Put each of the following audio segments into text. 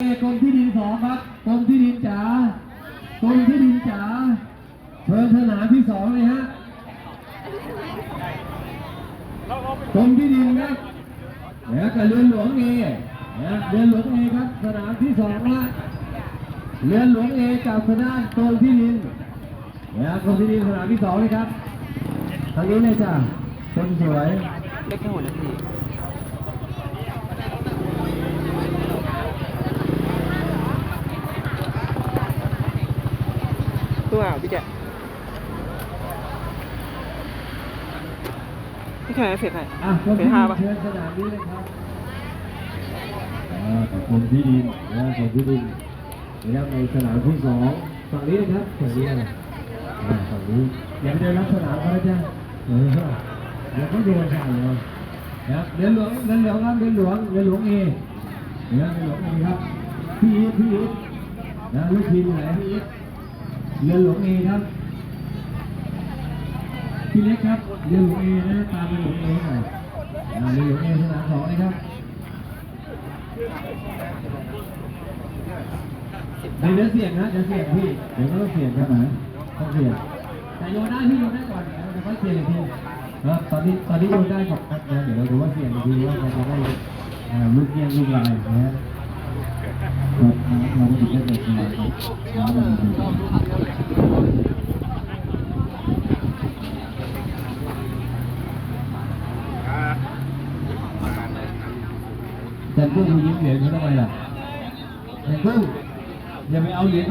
กรมที่ดินสองครับกรมที่ดินจ๋ากรมที่ดินจ๋าเชิญสนามที่สองเลยฮะกรมที่ดินครับแล้วก็เรือนหลวงเอนะเรือนหลวงเอครับสนามที่สองละเรือนหลวงเอกับคณะกรมที่ดินนะกรมที่ดินสนามที่สองเลยครับทางนี้เลยจ้ะคนสวยเล็กแค่หัวนาที ตัวอะพี่แจ๊คพี่แค่เฟซไหนอะคนเฟที่ซห้าปะเชิญสนามนี้เลยครับอ่าขอบคุณที่ดินนะขอบคุณที่ดินนะครับในสนามที่สองฝั่งนี้นะครับฝั่งนี้นะอ่าฝั่งนี้อย่าไปเดินรับสนามเขานะจ๊ะเออเดี๋ยวเขาโยนใส่เรานะครับเรือนหลวงเรือนหลวงครับเรือนหลวงเรือนหลวงเอนะครับเรือนหลวงเอครับพี่อีทพี่อีทนะลูกทีมอยู่ไหนพี่อีท เรือหลวงเอครับพี่เล็กครับเรือหลวงเอนะตามเรือหลวงเอหน่อยเรือหลวงเอสนามสองนะครับเดี๋ยวเดี๋ยวเสียงนะเดี๋ยวเสียงพี่เดี๋ยวก็ต้องเสียงครับนะต้องเสียงแต่โยนได้พี่โยนได้ก่อนเดี๋ยวเดี๋ยวค่อยเสียงอีกทีครับตอนนี้ตอนนี้โยนได้ก่อนครับนะเดี๋ยวเราดูว่าเสียงอีกทีว่าเรจะได้อ่าลูกเงี้ยงลูกลายนะฮะ ครับเราไม่ได้เด็กนะครับเราไม่ได้เด็กแต่กุ้งคุณยิ้มเหรียญเขาทำไมล่ะแต่กุ้งอย่าไปเอาเหรียญเ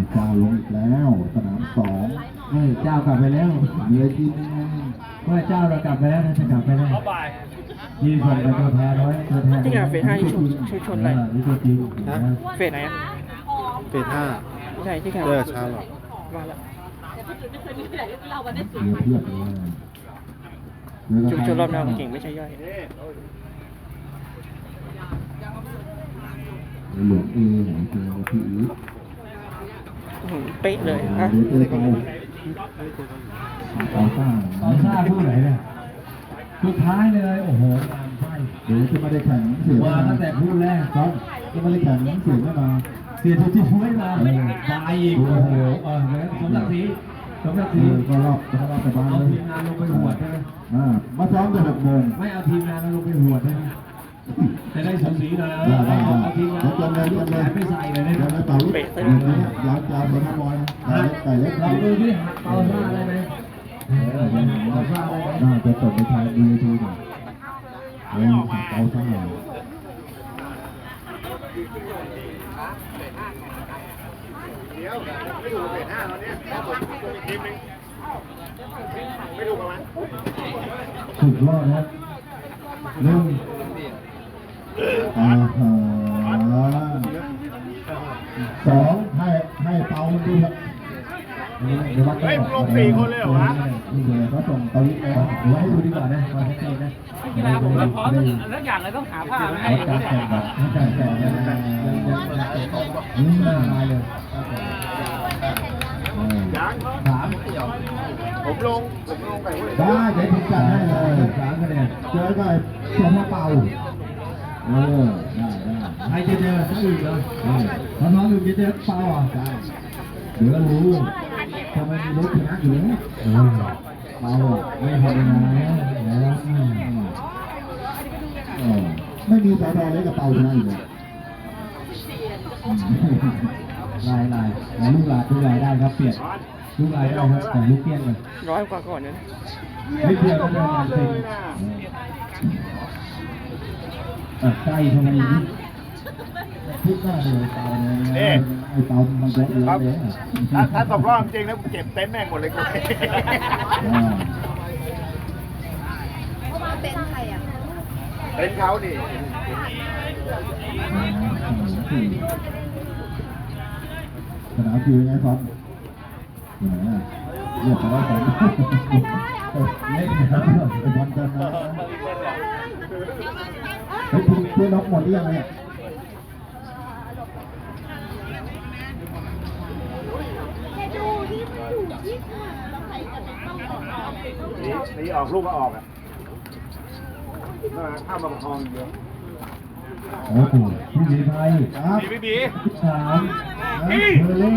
เจ้าลงอีกแล้ว สนามสองเออเจ้ากลับไปแล้วเหลือทีมนึงเมื่อเจ้าเรากลับไปแล้วนะจะกลับไปแล้วยี่ส่งไปตัวแพ้ร้อยตัวแพ้จริงอะเฟซห้าที่ชนชนชนอะไรเออนี่ตัวจริงนะเฟซไหนอะเฟสห้าไม่ใช่ที่แค่เจอชาหรอกว่าแล้วเหลือเพียบเลยเหลือจุดจุดรอบหน้าของเก่งไม่ใช่ย่อยหลวงเอของเจอพี่อีทอื้อหือ เป๊ะเลยอ่าฮะเดี๋ยวเจอไปต่อสร้างเอาซาผู้ไหนเนี่ยสุดท้ายเลยโอ้โหงานไส้เดี๋ยวจะมาได้แข่งเสียมาตั้งแต่พูดแรกครับจะมาได้แข่งเสียไม่มาเสียทุกที่ช่วยมาตายอีกโอ้โหเออเนี่ยสมศักดิ์ศรีสมศักดิ์ศคืรีอก็รอบก็รอบสบายเอาเลยทีมงานลงไปหวดใช่ไหมอ่ามาซ้อมแต่หกโมงไม่เอาทีมงานลงไปหวดใช่ไหม จะได้สูสีหน่อยได้ได้เอาได้เอาทีมงานเดี๋ยวจำเลยจำเลยไปใส่เลยนะเดี๋ยวไปเป่าลูกเดี๋ยวนี้ยาวยาวไปห้าร้อยนะไก่เล็กลไก่องเล็กดูที่หักเปาซ่าได้ไหมเออเปาซ่าได้ไหมน่าจะตกไปทางดีทีหนึ่งเฮ้ยเป่าซ่าสุดยอดนะหนึ่ง สองให้ให้เป่ามันดูครับเดี๋ยววัดกันก่อนลงสี่คนเลยเหรอวะนี่เลยเขาส่งเตาลิแล้วเดี๋ยวให้ดูดีกว่านะมาชัดเจนนะกีฬาผมก็พร้อมทุกอย่างเลยต้องหาผ้ามาให้วัดการแข่งแบบวัดการแข่งยังยังยังยังอืมหน้าลายเลยเออสามผมลงผมลงไก่หุ้นได้เดี๋ยวผมจัดให้เลยสามคะแนนเจอกับเจ้าพ่อเป่าเออได้ได้ ใครจะเจอท้องอื่นเหรอถ้าท้องอื่นจะเจอเปล่าอะได้เดี๋ยวรู้ทำไมมีรถชนะอยู่เนี่ยเออเป่าอะไม่ธรรมดานะนะอืมเออไม่มีสอทอเล็กกับเป่าชนะอยู่เลยอืมลายลายลายลูกลายลูกลายได้ครับเปลี่ยนลูกลายได้ครับแต่ลูกเปี้ยนเลยร้อยกว่าก่อนนะนิดเดียวก็ได้งานเซ็งอะใกล้ทำไมอย่าง นี้พูดหน้าเลยเป่าเนี่ยไอ้เป่ามันเยอะเยอะเลยอะถ้าถ้าตกรอบจริงนะผมเก็บเต็นท์แม่งหมดเลยกูอ่าเต็นท์ใครอะเป็นเขาดิสนามคือยังไงฟอนอยู่ไหนอะเรียกเขาว่าฟอนเล่นนะครับบอลกันนะเฮ้ยคุณเพื่อนน็อกหมดหรือยังเนี่ย นีหนีออกลูกก็ออกอะนั่นน่ะข้ามมาประคองเดียวโอ้โหพี่ดีไทยครับบีบีสามเฮอร์เล่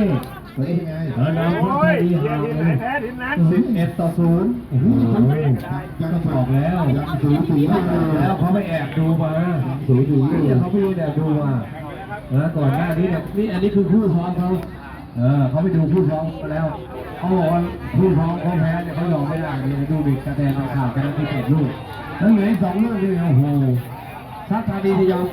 เฮ้ยยังไงเออเราโอ้เพิ่งยดีเชียห่าร์งทีมเลไหนยแพ้ทีมนั้นสิบเอ็ดต่อศูนย์โอ้โหยังบอกแล้วยังสูสีมากเลยแล้วเขาไปแอบดูมาสูสีเนี่ยเขาไปแอบดูมาแล้วก่อนหน้านี้เนี่ยนี่อันนี้คือคู่ซ้อมเขา เออเขาไปดูคู่ซ้องมาแล้วเขาบอกว่าคู่ซ้องเขาแพ้เนี่ยเขายอมไม่ได้เนี่ยดูดิกระแตนข่าวกันที่เจ็ดลูกแล้วเหลืออีกสองลูกนี่โอ้โหซัดทาดีจะยอม